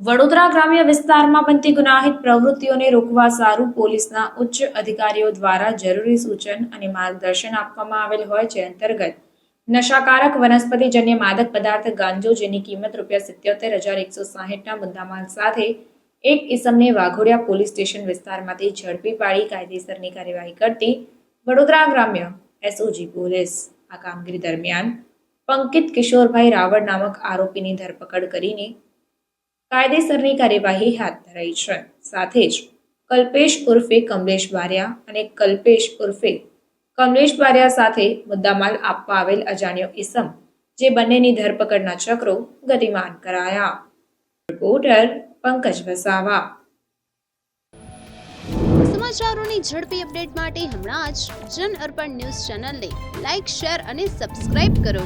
વડોદરા ગ્રામ્ય વિસ્તારમાં બનતી ગુનાહિત પ્રવૃત્તિઓને રોકવા સારું પોલીસના ઉચ્ચ અધિકારીઓ દ્વારા જરૂરી સૂચન અને માર્ગદર્શન આપવામાં આવેલ હોય છે અંતર્ગત. નશાકારક વનસ્પતિજન્ય માદક પદાર્થ ગાંજો જેની કિંમત રૂપિયા સિત્યોતેર હજાર એકસો સાહીઠના મુદ્દામાલ સાથે એક ઇસમને વાઘોડિયા પોલીસ સ્ટેશન વિસ્તારમાંથી ઝડપી પાડી કાયદેસરની કાર્યવાહી કરતી વડોદરા ગ્રામ્ય એસઓજી પોલીસ આ કામગીરી દરમિયાન પંકિત કિશોરભાઈ રાવળ નામક આરોપીની ધરપકડ કરીને કાયદેસરની કાર્યવાહી હાથ ધરાઈ છે. સાથે જ કલ્પેશ ઉર્ફે કમલેશ બારિયા અને કલ્પેશ ઉર્ફે કમલેશ બારિયા સાથે મુદ્દામાલ આપવા આવેલ અજાણ્યો ઇસમ, જે બંનેની ધરપકડના ચક્રો ગતિમાન કરાયા. રિપોર્ટર પંકજ વસાવા સમાચારોની ઝડપી અપડેટ માટે હમણાં જ જન અર્પણ ન્યૂઝ ચેનલને લાઇક શેર અને સબસ્ક્રાઇબ કરો.